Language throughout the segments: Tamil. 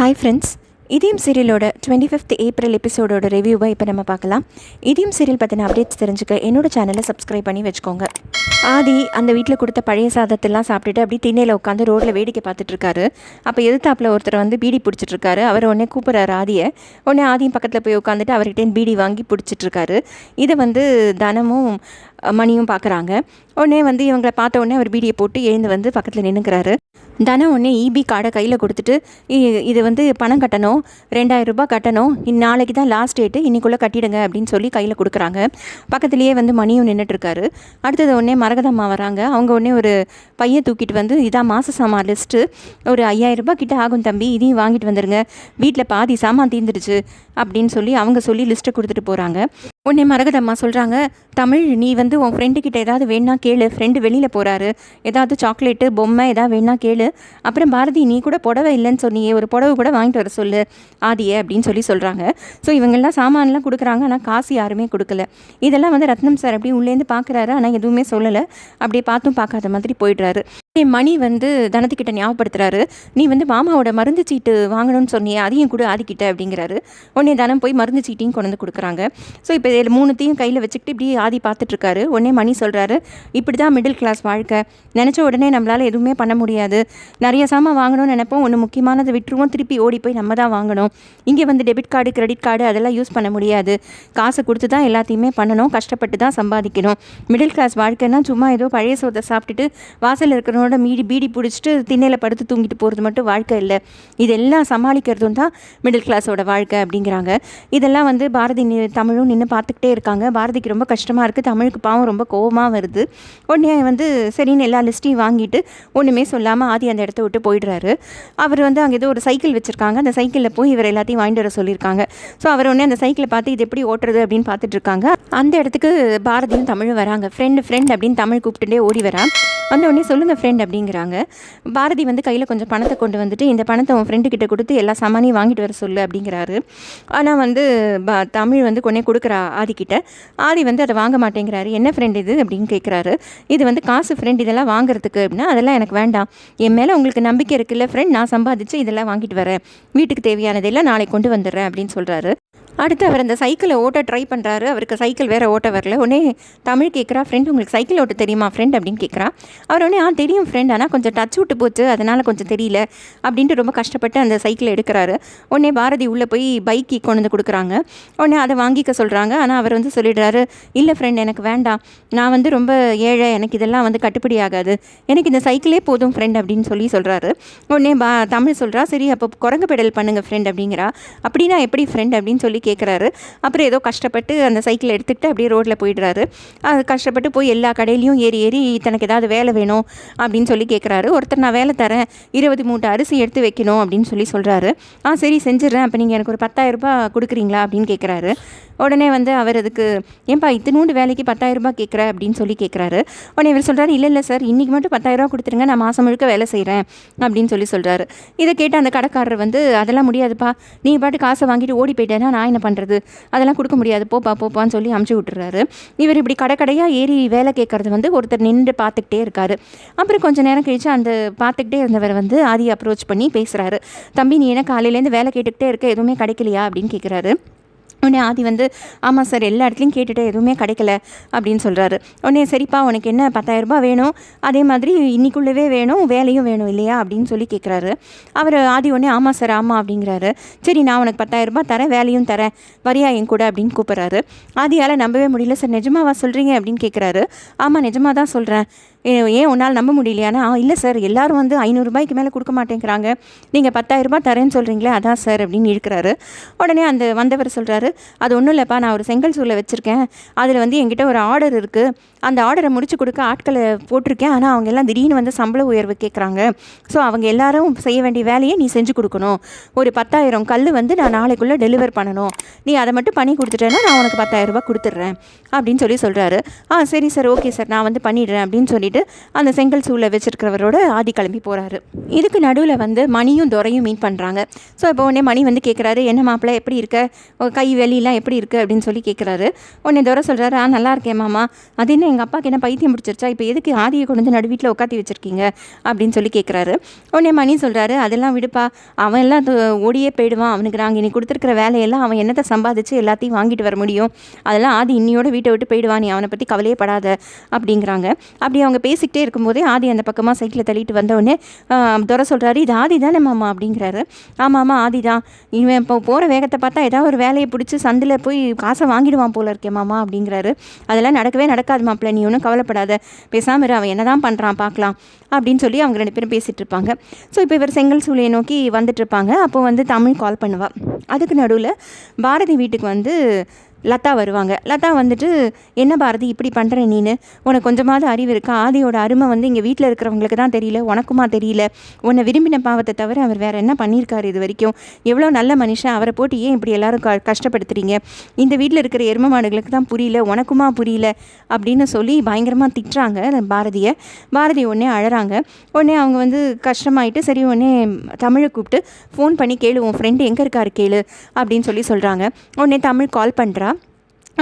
ஹாய் ஃப்ரெண்ட்ஸ் இதயம் சீரியலோட டுவெண்ட்டி ஃபிஃப்த் ஏப்ரல் எபிசோடோட ரிவ்யூவை இப்போ நம்ம பார்க்கலாம். இதயம் சீரியல் பற்றின அப்டேட்ஸ் தெரிஞ்சுக்க என்னோட சேனலை சப்ஸ்கிரைப் பண்ணி வச்சுக்கோங்க. ஆதி அந்த வீட்டில் கொடுத்த பழைய சாதத்தெல்லாம் சாப்பிட்டுட்டு அப்படி திண்ணையில் உட்காந்து ரோட்டில் வேடிக்கை பார்த்துட்ருக்காரு அப்போ எதிர்த்தாப்பில் ஒருத்தர் வந்து பீடி பிடிச்சிட்ருக்காரு அவர் உடனே கூப்பிட்றாரு ஆதியை. உடனே ஆதியும் பக்கத்தில் போய் உட்காந்துட்டு அவர்கிட்ட பீடி வாங்கி பிடிச்சிட்ருக்காரு இதை வந்து தனமும் மணியும் பார்க்குறாங்க. உடனே வந்து இவங்களை பார்த்த உடனே அவர் பீடியை போட்டு எழுந்து வந்து பக்கத்தில் நின்றுக்கிறாரு தனம் உடனே இபி கார்டை கையில் கொடுத்துட்டு "இ- இது வந்து பணம் கட்டணும். ரெண்டாயிரம் ரூபாய் கட்டணும். இன் நாளைக்கு தான் லாஸ்ட் டேட்டு இன்னைக்குள்ளே கட்டிடுங்க அப்படின்னு சொல்லி கையில் கொடுக்குறாங்க. பக்கத்துலேயே வந்து மணியும் நின்றுட்டுருக்காரு அடுத்தது உடனே மரகதம்மா வராங்க. அவங்க உடனே ஒரு பையன் தூக்கிட்டு வந்து இதான் மாத சாமான் லிஸ்ட்டு ஒரு ஐயாயிரம் ரூபாய் கிட்ட ஆகும் தம்பி. இதையும் வாங்கிட்டு வந்துடுங்க வீட்டில் பாதி சாமான் தீர்ந்துடுச்சு அப்படின்னு சொல்லி அவங்க சொல்லி லிஸ்ட்டை கொடுத்துட்டு போகிறாங்க உன்னை மரகதம்மா சொல்கிறாங்க தமிழ் நீ வந்து உன் ஃப்ரெண்டுக்கிட்ட ஏதாவது வேணா கேளு. ஃப்ரெண்டு வெளியில் போகிறாரு ஏதாவது சாக்லேட்டு பொம்மை ஏதாவது வேணா கேளு. அப்புறம் பாரதி நீ கூட புடவை இல்லைன்னு சொன்னியே. ஒரு புடவை கூட வாங்கிட்டு வர சொல்லு. ஆதியே அப்படின்னு சொல்லி சொல்கிறாங்க ஸோ இவங்கெல்லாம் சாமான்லாம் கொடுக்குறாங்க. ஆனால் காசு யாருமே கொடுக்கல. இதெல்லாம் வந்து ரத்னம் சார் அப்படி உள்ளேருந்து பார்க்குறாரு ஆனால் எதுவுமே சொல்லலை. அப்படியே பார்த்தும் பார்க்காத மாதிரி போயிடுறாரு. மணி வந்து தனத்துக்கிட்ட ஞாபகப்படுத்துறாரு. நீ வந்து மாமாவோட மருந்து சீட்டு வாங்கணும்னு சொன்னியே அதையும் கூட ஆதிக்கிட்ட அப்படிங்கிறாரு. உடனே தனம் போய் மருந்து சீட்டையும் கொண்டு வந்து கொடுக்குறாங்க. ஸோ இப்போ இதில் மூணுத்தையும் கையில் வச்சுக்கிட்டு இப்படி ஆதி பார்த்துட்ருக்காரு. உடனே மணி சொல்கிறாரு இப்படி தான் மிடில் கிளாஸ் வாழ்க்கை. நினச்ச உடனே நம்மளால் எதுவுமே பண்ண முடியாது. நிறைய சாமான் வாங்கணும்னு நினைப்போம். ஒன்று முக்கியமானதை விட்டுருவோம். திருப்பி ஓடி போய் நம்ம தான் வாங்கணும். இங்கே வந்து டெபிட் கார்டு கிரெடிட் கார்டு அதெல்லாம் யூஸ் பண்ண முடியாது. காசு கொடுத்து தான் எல்லாத்தையுமே பண்ணணும். கஷ்டப்பட்டு தான் சம்பாதிக்கணும். மிடில் கிளாஸ் வாழ்க்கைன்னா சும்மா ஏதோ பழைய சோத்தை சாப்பிட்டுட்டு வாசலில் அதனோட மீடி பீடி பிடிச்சிட்டு திண்ணையில் படுத்து தூங்கிட்டு போகிறது மட்டும் வாழ்க்கை இல்லை. இதெல்லாம் சமாளிக்கிறதும் தான் மிடில் கிளாஸோட வாழ்க்கை அப்படிங்கிறாங்க. இதெல்லாம் வந்து பாரதி தமிழும் நின்று பார்த்துக்கிட்டே இருக்காங்க. பாரதிக்கு ரொம்ப கஷ்டமாக இருக்குது தமிழுக்கு பாவம் ரொம்ப கோவமாக வருது. உடனே வந்து சரின்னு எல்லா லிஸ்ட்டையும் வாங்கிட்டு ஒன்றுமே சொல்லாமல் ஆதி அந்த இடத்த விட்டு போயிடுறாரு. அவர் வந்து அங்கே ஏதோ ஒரு சைக்கிள் வச்சுருக்காங்க. அந்த சைக்கிளில் போய் இவர் எல்லாத்தையும் வாங்கிட்டு வர சொல்லியிருக்காங்க. ஸோ அவர் உடனே அந்த சைக்கிளை பார்த்து இது எப்படி ஓட்டுறது அப்படின்னு பார்த்துட்டு இருக்காங்க. அந்த இடத்துக்கு பாரதியும் தமிழும் வராங்க. ஃப்ரெண்டு ஃப்ரெண்ட் அப்படின்னு தமிழ் கூப்பிட்டுட்டே ஓடி வரான். வந்த உடனே சொல்லுங்கள் ஃப்ரெண்ட் அப்படிங்கிறாங்க. பாரதி வந்து கையில் கொஞ்சம் பணத்தை கொண்டு வந்துட்டு இந்த பணத்தை உன் ஃப்ரெண்டு கிட்ட கொடுத்து எல்லா சாமானையும் வாங்கிட்டு வர சொல்லு அப்படிங்கிறாரு. ஆனால் வந்து பா தமிழ் வந்து கொண்டே கொடுக்குறா ஆதிக்கிட்ட. ஆதி வந்து அதை வாங்க மாட்டேங்கிறாரு. என்ன ஃப்ரெண்ட் இது? அப்படின்னு கேட்குறாரு இது வந்து காசு ஃப்ரெண்ட் இதெல்லாம் வாங்குறதுக்கு அப்படின்னா அதெல்லாம் எனக்கு வேண்டாம். என் மேலே உங்களுக்கு நம்பிக்கை இருக்குல்ல ஃப்ரெண்ட் நான் சம்பாதிச்சு இதெல்லாம் வாங்கிட்டு வரேன். வீட்டுக்கு தேவையானதெல்லாம் நாளைக்கு கொண்டு வந்துடுறேன் அப்படின்னு சொல்கிறாரு அடுத்து அவர் அந்த சைக்கிளை ஓட்ட ட்ரை பண்ணுறாரு அவருக்கு சைக்கிள் வேற ஓட்ட வரல. உடனே தமிழ் கேட்குறா ஃப்ரெண்ட் உங்களுக்கு சைக்கிள் ஓட்ட தெரியுமா ஃப்ரெண்ட் அப்படின்னு கேட்குறா அவர் உடனே ஆ தெரியும் ஃப்ரெண்ட் ஆனால் கொஞ்சம் டச் விட்டு போச்சு. அதனால் கொஞ்சம் தெரியல. அப்படின்ட்டு ரொம்ப கஷ்டப்பட்டு அந்த சைக்கிளை எடுக்கிறாரு. உடனே பாரதி உள்ளே போய் பைக் கொண்டு வந்து கொடுக்குறாங்க. உடனே அதை வாங்கிக்க சொல்கிறாங்க ஆனால் அவர் வந்து சொல்லிடுறாரு இல்லை ஃப்ரெண்ட் எனக்கு வேண்டாம். நான் வந்து ரொம்ப ஏழை. எனக்கு இதெல்லாம் வந்து கட்டுப்படி ஆகாது. எனக்கு இந்த சைக்கிளே போதும் ஃப்ரெண்ட் அப்படின்னு சொல்லி சொல்கிறாரு உடனே பா தமிழ் சொல்கிறா சரி அப்போ குரங்கு பெடல் பண்ணுங்கள் ஃப்ரெண்ட் அப்படிங்கிறா. அப்படின்னா எப்படி ஃப்ரெண்ட் அப்படின்னு சொல்லி கேட்குறாரு அப்புறம் ஏதோ கஷ்டப்பட்டு அந்த சைக்கிளை எடுத்துக்கிட்டு அப்படியே ரோட்டில் போயிடுறாரு. அது கஷ்டப்பட்டு போய் எல்லா கடையிலையும் ஏறி ஏறி தனக்கு ஏதாவது வேலை வேணும் அப்படின்னு சொல்லி கேட்குறாரு ஒருத்தர் நான் வேலை தரேன் இருபது மூட்டை அரிசி எடுத்து வைக்கணும் அப்படின்னு சொல்லி சொல்கிறாரு ஆ சரி செஞ்சிடுறேன். அப்போ நீங்கள் எனக்கு ஒரு பத்தாயிரம் ரூபாய் கொடுக்குறீங்களா அப்படின்னு கேட்குறாரு உடனே வந்து அவர் அதுக்கு ஏன்பா இத்தினூண்டு வேலைக்கு பத்தாயிரம் ரூபாய் கேட்குற அப்படின்னு சொல்லி கேட்குறாரு உடனே இவர் சொல்கிறாரு இல்லை இல்லை சார் இன்றைக்கி மட்டும் பத்தாயிரம் கொடுத்துருங்க. நான் மாதம் முழுக்க வேலை செய்கிறேன் அப்படின்னு சொல்லி சொல்கிறாரு இதை கேட்டு அந்த கடைக்காரர் வந்து அதெல்லாம் முடியாதுப்பா. நீ பாட்டு காசை வாங்கிட்டு ஓடி போயிட்டேன்னா நான் என்ன பண்ணுறது அதெல்லாம் கொடுக்க முடியாது. போப்பா போப்பான்னு சொல்லி அமுச்சு விட்டுறாரு. இவர் இப்படி கடை கடையாக ஏறி வேலை கேட்குறது வந்து ஒருத்தர் நின்று பார்த்துக்கிட்டே இருக்காரு. அப்புறம் கொஞ்ச நேரம் கழிச்சு அந்த பார்த்துக்கிட்டே இருந்தவர் வந்து ஆதி அப்ரோச் பண்ணி பேசுகிறாரு தம்பி நீ என்ன காலையிலேருந்து வேலை கேட்டுக்கிட்டே இருக்க? எதுவுமே கிடைக்கலையா? அப்படின்னு கேட்குறாரு உடனே ஆதி வந்து ஆமாம் சார் எல்லா இடத்துலையும் கேட்டுட்டு எதுவுமே கிடைக்கல அப்படின்னு சொல்கிறாரு உடனே சரிப்பா உனக்கு என்ன பத்தாயிரம் ரூபாய் வேணும்? அதே மாதிரி இன்னிக்குள்ளவே வேணும் வேலையும் வேணும் இல்லையா? அப்படின்னு சொல்லி கேட்குறாரு அவர் ஆதி உடனே ஆமாம் சார் ஆமாம் அப்படிங்கிறாரு. சரி நான் உனக்கு பத்தாயிரம் ரூபாய் தரேன் வேலையும் தரேன் வரியா என் கூட? அப்படின்னு கூப்பிட்றாரு. ஆதியால் நம்பவே முடியல சார் நிஜமாவா சொல்கிறீங்க அப்படின்னு கேட்குறாரு ஆமாம் நிஜமாக தான் சொல்கிறேன் ஏன் உன்னால் நம்ப முடியலையானா? இல்லை சார் எல்லாரும் வந்து ஐநூறுரூபாய்க்கு மேலே கொடுக்க மாட்டேங்கிறாங்க. நீங்கள் பத்தாயிரரூபா தரேன்னு சொல்கிறீங்களே அதான் சார் அப்படின்னு இருக்கிறாரு உடனே அந்த வந்தவர் சொல்கிறாரு அது ஒன்றும் இல்லைப்பா நான் ஒரு செங்கல் சூளை வச்சுருக்கேன். அதில் வந்து என்கிட்ட ஒரு ஆர்டர் இருக்குது அந்த ஆர்டரை முடிச்சு கொடுக்க ஆட்களை போட்டிருக்கேன். ஆனால் அவங்க எல்லாம் திடீர்னு வந்து சம்பள உயர்வு கேட்குறாங்க ஸோ அவங்க எல்லாரும் செய்ய வேண்டிய வேலையை நீ செஞ்சு கொடுக்கணும். ஒரு பத்தாயிரம் கல் வந்து நான் நாளைக்குள்ளே டெலிவர் பண்ணணும். நீ அதை மட்டும் பண்ணி கொடுத்துட்டேன்னா நான் உனக்கு பத்தாயிரரூபா கொடுத்துட்றேன். அப்படின்னு சொல்லி சொல்கிறாரு ஆ சரி சார் ஓகே சார் நான் வந்து பண்ணிடுறேன். அப்படின்னு சொல்லி சொல்லிட்டு அந்த செங்கல் சூளை வச்சிருக்கிறவரோட ஆதி கிளம்பி போகிறாரு இதுக்கு நடுவில் வந்து மணியும் துரையும் மீட் பண்ணுறாங்க ஸோ இப்போ உடனே மணி வந்து கேட்குறாரு என்ன மாப்பிள்ள எப்படி இருக்க? கை வெளியெல்லாம் எப்படி இருக்குது அப்படின்னு சொல்லி கேட்குறாரு உடனே துரை சொல்கிறாரு ஆ நல்லா இருக்கேன் மாமா. அது என்ன எங்கள் அப்பாவுக்கு என்ன பைத்தியம் பிடிச்சிருச்சா? இப்போ எதுக்கு ஆதியை கொண்டு வந்து நடு வீட்டில் உட்காத்தி வச்சிருக்கீங்க? அப்படின்னு சொல்லி கேட்குறாரு உடனே மணி சொல்கிறாரு அதெல்லாம் விடுப்பா. அவன் எல்லாம் ஓடியே போயிடுவான். அவனுக்கு நாங்கள் இனி கொடுத்துருக்கிற வேலையெல்லாம் அவன் என்னத்தை சம்பாதிச்சு எல்லாத்தையும் வாங்கிட்டு வர முடியும்? அதெல்லாம் ஆதி இன்னியோட வீட்டை விட்டு போயிடுவான் நீ அவனை பற்றி கவலையே படாத. அப்படிங்கிறாங்க. அப்படி அவங்க பேசிக்கிட்டே இருக்கும்போதே ஆதி அந்த பக்கமாக சைக்கிளை தள்ளிட்டு வந்தோடனே துரை சொல்கிறாரு இது ஆதி தானே மாமா? அப்படிங்கிறாரு. ஆமாம் ஆமாம் ஆதி தான். இவன் இப்போ போகிற வேகத்தை பார்த்தா ஏதாவது ஒரு வேலையை பிடிச்சி சந்தில் போய் காசை வாங்கிடுவான் போல இருக்கே மாமா அப்படிங்கிறாரு. அதெல்லாம் நடக்கவே நடக்காது மாப்பிள்ள நீ ஒன்றும் கவலைப்படாத. பேசாமல் இரு அவன் என்ன தான் பண்ணுறான் பார்க்கலாம். அப்படின்னு சொல்லி அவங்க ரெண்டு பேரும் பேசிகிட்டு இருப்பாங்க. ஸோ இப்போ இவர் செங்கல் சூளையை நோக்கி வந்துட்டு இருப்பாங்க. அப்போ வந்து தமிழ் கால் பண்ணுவாள் அதுக்கு நடுவில் பாரதி வீட்டுக்கு வந்து லதா வருவாங்க. லதா வந்துட்டு என்ன பாரதி இப்படி பண்ணுற நீனு? உனக்கு கொஞ்சமாவது அறிவு இருக்கா? ஆதியோட அருமை வந்து இங்கே வீட்டில் இருக்கிறவங்களுக்கு தான் தெரியல உனக்குமா தெரியல? உன்னை விரும்பின பாவத்தை தவிர அவர் வேறு என்ன பண்ணியிருக்காரு இது வரைக்கும்? எவ்வளோ நல்ல மனுஷன் அவரை போட்டு ஏன் இப்படி எல்லாரும் க கஷ்டப்படுத்துறீங்க? இந்த வீட்டில் இருக்கிற எரும மாடுகளுக்கு தான் புரியல உனக்குமா புரியல? அப்படின்னு சொல்லி பயங்கரமாக திட்டுறாங்க பாரதியை. பாரதி உடனே அழகிறாங்க உடனே அவங்க வந்து கஷ்டமாயிட்டு சரி உடனே தமிழை கூப்பிட்டு ஃபோன் பண்ணி கேளு உன் ஃப்ரெண்டு எங்கே இருக்காரு கேளு? அப்படின்னு சொல்லி சொல்கிறாங்க உடனே தமிழ் கால் பண்ணுறா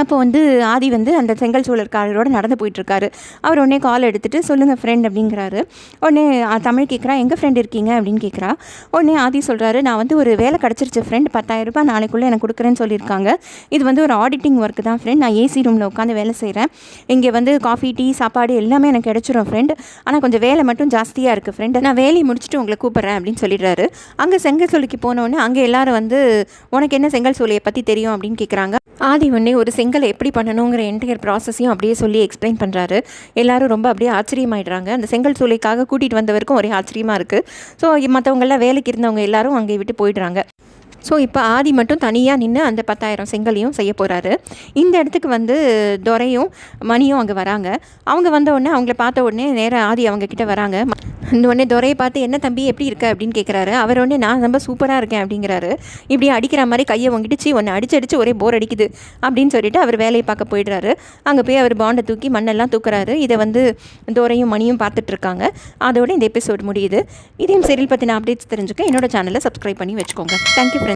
அப்போ வந்து ஆதி வந்து அந்த செங்கல் சூழற்காரரோட நடந்து போயிட்டுருக்காரு. அவர் உடனே கால் எடுத்துகிட்டு சொல்லுங்கள் ஃப்ரெண்ட் அப்படிங்கிறாரு. உடனே தமிழ் கேட்குறா எங்கள் ஃப்ரெண்ட் இருக்கீங்க? அப்படின்னு கேட்குறா உடனே ஆதி சொல்கிறாரு நான் வந்து ஒரு வேலை கிடச்சிருச்சு ஃப்ரெண்ட் பத்தாயிரம் ரூபாய் நாளைக்குள்ளே எனக்கு கொடுக்குறேன்னு சொல்லியிருக்காங்க. இது வந்து ஒரு ஆடிட்டிங் ஒர்க் தான் ஃப்ரெண்ட் நான் ஏசி ரூமில் உட்காந்து வேலை செய்கிறேன் இங்கே வந்து காஃபி டீ சாப்பாடு எல்லாமே எனக்கு கிடச்சிரும் ஃப்ரெண்ட் ஆனால் கொஞ்சம் வேலை மட்டும் ஜாஸ்தியாக இருக்குது ஃப்ரெண்ட் நான் வேலையை முடிச்சுட்டு உங்களை கூப்பிட்றேன் அப்படின்னு சொல்லிடுறாரு. அங்கே செங்கல் சோழிக்கு போனோடனே அங்கே எல்லாரும் வந்து உனக்கு என்ன செங்கல் சோலையை பற்றி தெரியும்? அப்படின்னு கேட்குறாங்க ஆதி உடனே ஒரு செங்கலை எப்படி பண்ணணுங்கிற என்டையர் ப்ராசஸையும் அப்படியே சொல்லி எக்ஸ்பிளைன் பண்ணுறாரு எல்லாரும் ரொம்ப அப்படியே ஆச்சரியமாயிடுறாங்க. அந்த செங்கல் சூளைக்காக கூட்டிகிட்டு வந்தவருக்கும் ஒரே ஆச்சரியமாக இருக்குது ஸோ மற்றவங்கெல்லாம் வேலைக்கு இருந்தவங்க எல்லாரும் அங்கே விட்டு போயிடுறாங்க. ஸோ இப்போ ஆதி மட்டும் தனியாக நின்று அந்த பத்தாயிரம் செங்கலையும் செய்ய போகிறாரு இந்த இடத்துக்கு வந்து துரையும் மணியும் அங்கே வராங்க. அவங்க வந்த உடனே அவங்கள பார்த்த உடனே நேராக ஆதி அவங்க கிட்ட வராங்க. இந்த உடனே துரையை பார்த்து என்ன தம்பி எப்படி இருக்க? அப்படின்னு கேட்குறாரு அவர் உடனே நான் ரொம்ப சூப்பராக இருக்கேன் அப்படிங்கிறாரு. இப்படி அடிக்கிற மாதிரி கையை வாங்கிடுச்சு ஒன்று அடிச்சு அடிச்சு ஒரே போர் அடிக்குது அப்படின்னு சொல்லிட்டு அவர் வேலையை பார்க்க போயிடுறாரு. அங்கே போய் அவர் பாண்டை தூக்கி மண்ணெல்லாம் தூக்குறாரு. இதை வந்து துரையும் மணியும் பார்த்துட்ருக்காங்க அதோட இந்த எபிசோட் முடியுது. இதையும் சீரியல் பற்றின அப்டேட்ஸ் தெரிஞ்சுக்க என்னோட சேனலை சப்ஸ்கிரைப் பண்ணி வச்சுக்கோங்க. Thank you friends